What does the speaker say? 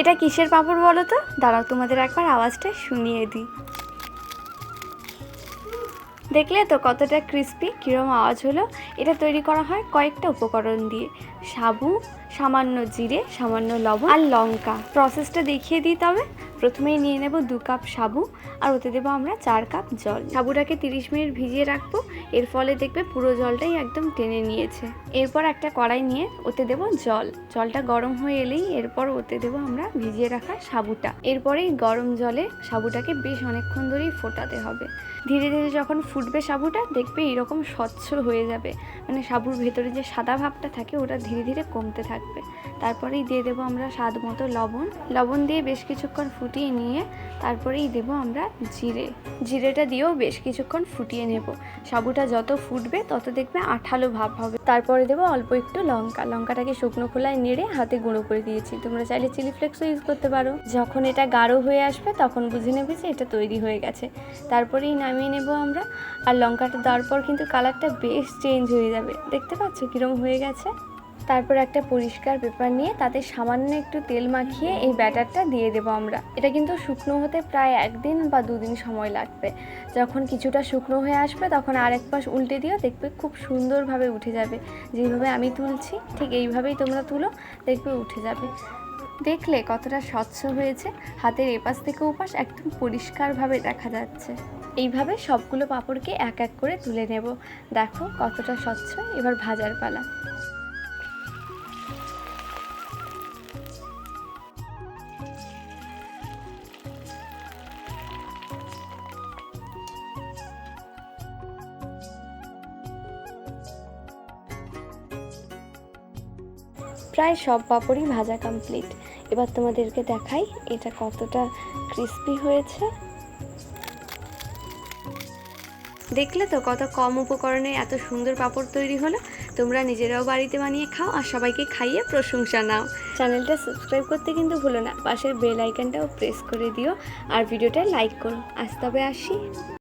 এটা কিসের পাঁপড় বলো তো? দাঁড়াও, তোমাদের একবার আওয়াজটা শুনিয়ে দিই। দেখলে তো কতটা ক্রিস্পি কীরকম আওয়াজ হলো? এটা তৈরি করা হয় কয়েকটা উপকরণ দিয়ে। সাবু, সামান্য জিরে, সামান্য লবণ আর লঙ্কা। প্রসেসটা দেখিয়ে দিই তবে। প্রথমেই নিয়ে নেব দু কাপ সাবু আর ওতে দেবো আমরা চার কাপ জল। সাবুটাকে তিরিশ মিনিট ভিজিয়ে রাখব, এর ফলে দেখবে পুরো জলটাই একদম টেনে নিয়েছে। এরপর একটা কড়াই নিয়ে ওতে দেবো জল। জলটা গরম হয়ে এলেই এরপর ওতে দেবো আমরা ভিজিয়ে রাখা সাবুটা। এরপরেই গরম জলে সাবুটাকে বেশ অনেকক্ষণ ধরেই ফোটাতে হবে। ধীরে ধীরে যখন ফুটবে সাবুটা, দেখবে এরকম স্বচ্ছ হয়ে যাবে। মানে সাবুর ভেতরে যে সাদা ভাবটা থাকে, ওটা ধীরে ধীরে কমতে থাকবে। তারপরেই দিয়ে দেবো আমরা স্বাদ মতো লবণ। লবণ দিয়ে বেশ কিছুক্ষণ ফুটিয়ে নিয়ে তারপরেই দেবো আমরা জিরে। জিরেটা দিয়েও বেশ কিছুক্ষণ ফুটিয়ে নেব। সাবুটা যত ফুটবে, তত দেখবে আঠালো ভাব হবে। তারপরে দেবো অল্প একটু লঙ্কা। লঙ্কাটাকে শুকনো খোলায় নেড়ে হাতে গুঁড়ো করে দিয়েছি। তোমরা চাইলে চিলি ফ্লেক্সও ইউজ করতে পারো। যখন এটা গাঢ় হয়ে আসবে, তখন বুঝে নেবে যে এটা তৈরি হয়ে গেছে। তারপরেই নামিয়ে নেব আমরা। আর লঙ্কাটা দেওয়ার পর কিন্তু কালারটা বেশ চেঞ্জ হয়ে যাবে। দেখতে পাচ্ছ কীরকম হয়ে গেছে? তারপর একটা পরিষ্কার পেপার নিয়ে তাতে সামান্য একটু তেল মাখিয়ে এই ব্যাটারটা দিয়ে দেবো আমরা। এটা কিন্তু শুকনো হতে প্রায় একদিন বা দুদিন সময় লাগবে। যখন কিছুটা শুকনো হয়ে আসবে তখন আরেক পাশ উল্টে দিও, দেখবে খুব সুন্দরভাবে উঠে যাবে। যেভাবে আমি তুলছি, ঠিক এইভাবেই তোমরা তুলো, দেখবে উঠে যাবে। দেখলে কতটা স্বচ্ছ হয়েছে। হাতের এপাশ থেকে ওপাশ একদম পরিষ্কারভাবে দেখা যাচ্ছে। এইভাবে সবগুলো পাপড়কে এক এক করে তুলে নেব। দেখো কতটা স্বচ্ছ, এবার ভাজার পালা। প্রায় সব পাঁপড়ই ভাজা কমপ্লিট এবার তোমাদেরকে দেখাই এটা কতটা ক্রিস্পি হয়েছে। দেখলে তো কত কম উপকরণে এত সুন্দর পাঁপড় তৈরি হলো। তোমরা নিজেরাও বাড়িতে বানিয়ে খাও আর সবাইকে খাইয়ে প্রশংসা নাও। চ্যানেলটা সাবস্ক্রাইব করতে কিন্তু ভুলো না। পাশের বেল আইকনটাও প্রেস করে দিও। আর ভিডিওটা লাইক করো। আজ তবে আসি।